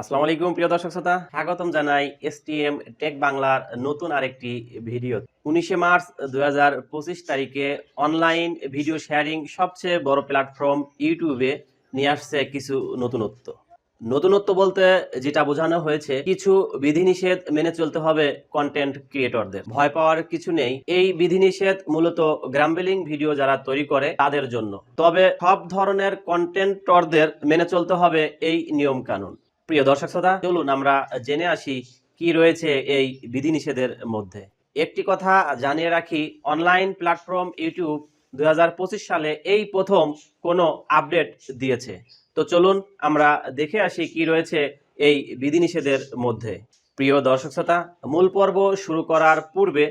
আসসালামু আলাইকুম, প্রিয় দর্শক শ্রোতা। স্বাগতম জানাই এসটিএম টেক বাংলার নতুন আরেকটি ভিডিও উনিশে মার্চ দুই তারিখে অনলাইন ভিডিও শেয়ারিং সবচেয়ে বড় প্ল্যাটফর্ম ইউটিউবে নিয়ে আসছে কিছু নতুনত্ব। নতুনত্ব বলতে যেটা বোঝানো হয়েছে, কিছু বিধিনিষেধ মেনে চলতে হবে কন্টেন্ট ক্রিয়েটরদের ভয় পাওয়ার কিছু নেই। এই বিধিনিষেধ মূলত গ্রামবেলিং ভিডিও যারা তৈরি করে, তাদের জন্য। তবে সব ধরনের কন্টেন্টরদের মেনে চলতে হবে এই নিয়ম কানুন প্রিয় দর্শক শ্রোতা, চলুন আমরা জেনে আসি কি রয়েছে এই বিধিনিষেধের মধ্যে। একটি কথা জানিয়ে রাখি, অনলাইন প্ল্যাটফর্ম ইউটিউব দু হাজার পঁচিশ সালে এই প্রথম কোনো আপডেট দিয়েছে। তো চলুন আমরা দেখে আসি কি রয়েছে এই বিধিনিষেধের মধ্যে। প্রিয় দর্শক শ্রোতা, মূল পর্ব শুরু করার পূর্বে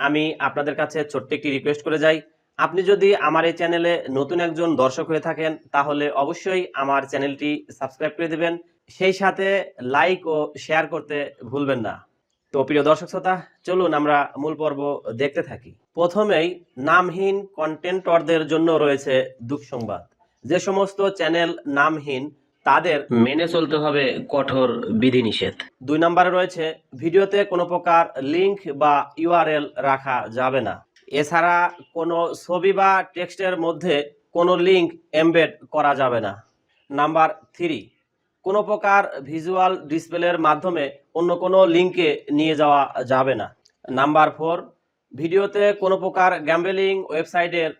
আমি আপনাদের কাছে ছোট্ট একটি রিকোয়েস্ট করে যাই। আপনি যদি আমার এই চ্যানেলে নতুন একজন দর্শক হয়ে থাকেন, তাহলে অবশ্যই আমার চ্যানেলটি সাবস্ক্রাইব করে দেবেন। সেই সাথে লাইক ও শেয়ার করতে ভুলবেন না। তো প্রিয় দর্শক শ্রোতা, চলুন আমরা মূল পর্ব দেখতে থাকি। প্রথমেই নামহীন কন্টেন্টরদের জন্য রয়েছে দুঃখ সংবাদ। যে সমস্ত চ্যানেল নামহীন, তাদের মেনে চলতে হবে কঠোর বিধিনিষেধ। দুই নম্বরে রয়েছে, ভিডিওতে কোনো প্রকার লিংক বা ইউআরএল রাখা যাবে না। এছাড়া কোনো ছবি বা টেক্সটের মধ্যে কোনো লিংক এমবেড করা যাবে না। নাম্বার থ্রি কোনো প্রকার ভিজুয়াল ডিসপ্লের মাধ্যমে অন্য কোনো লিঙ্কে নিয়ে যাওয়া যাবে না। নাম্বার ফোর, ভিডিওতে কোনো প্রকার গ্যাম্বেলিং ওয়েবসাইটের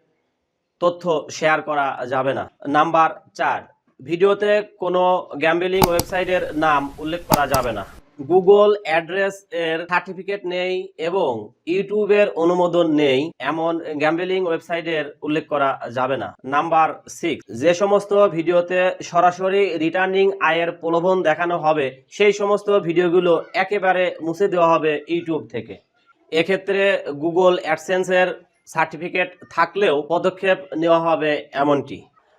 তথ্য শেয়ার করা যাবে না। নাম্বার চার, ভিডিওতে কোনো গ্যাম্বেলিং ওয়েবসাইটের নাম উল্লেখ করা যাবে না। গুগল অ্যাড্রেস এর সার্টিফিকেট নেই এবং ইউটিউবের অনুমোদন নেই, এমন গ্যাম্বেলিং ওয়েবসাইটের উল্লেখ করা যাবে না। নাম্বার সিক্স যে সমস্ত ভিডিওতে সরাসরি রিটার্নিং আয়ের প্রলোভন দেখানো হবে, সেই সমস্ত ভিডিওগুলো একেবারে মুছে দেওয়া হবে ইউটিউব থেকে। এক্ষেত্রে গুগল অ্যাডসেন্সের সার্টিফিকেট থাকলেও পদক্ষেপ নেওয়া হবে এমনটি।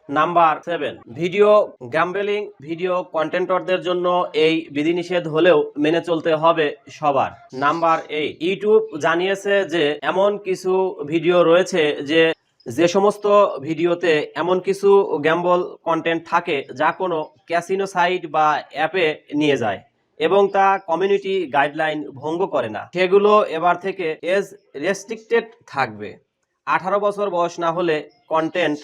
Number seven. Video gambling, video কন্টেন্টরদের জন্য এই বিধিনিষেধ হলেও মেনে চলতে হবে সবার। নাম্বার এইট ইউটিউব জানিয়েছে যে এমন কিছু ভিডিও রয়েছে যে যে সমস্ত ভিডিওতে এমন কিছু গ্যাম্বল কন্টেন্ট থাকে যা কোনো ক্যাসিনো সাইট বা অ্যাপে নিয়ে যায় এবং তা কমিউনিটি গাইডলাইন ভঙ্গ করে না। সেগুলো এবার থেকে এজ রেস্ট্রিক্টেড থাকবে। আঠারো বছর বয়স না হলে কন্টেন্ট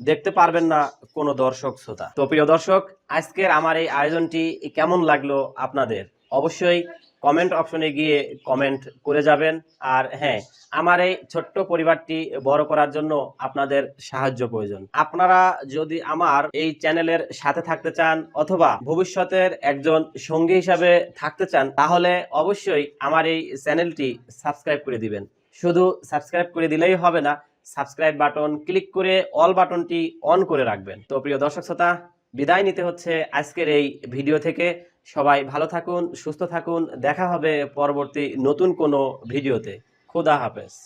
দেখতে পারবেন না কোনো দর্শক, শ্রোতা। তো প্রিয় দর্শক, আজকের আমার এই আয়োজনটি কেমন লাগল আপনাদের? অবশ্যই কমেন্ট অপশনে গিয়ে কমেন্ট করে যাবেন। আর হ্যাঁ আমার এই ছোট্ট পরিবারটি বড় করার জন্য আপনাদের সাহায্য প্রয়োজন। আপনারা যদি আমার এই চ্যানেলের সাথে থাকতে চান অথবা ভবিষ্যতের একজন সঙ্গী হিসাবে থাকতে চান, তাহলে অবশ্যই আমার এই চ্যানেলটি সাবস্ক্রাইব করে দিবেন। শুধু সাবস্ক্রাইব করে দিলেই হবে না সাবস্ক্রাইব বাটন ক্লিক করে অল বাটনটি অন করে রাখবেন। তো প্রিয় দর্শক শ্রোতা, বিদায় নিতে হচ্ছে আজকের এই ভিডিও থেকে। সবাই ভালো থাকুন, সুস্থ থাকুন। দেখা হবে পরবর্তী নতুন কোনো ভিডিওতে। খোদা হাফেজ।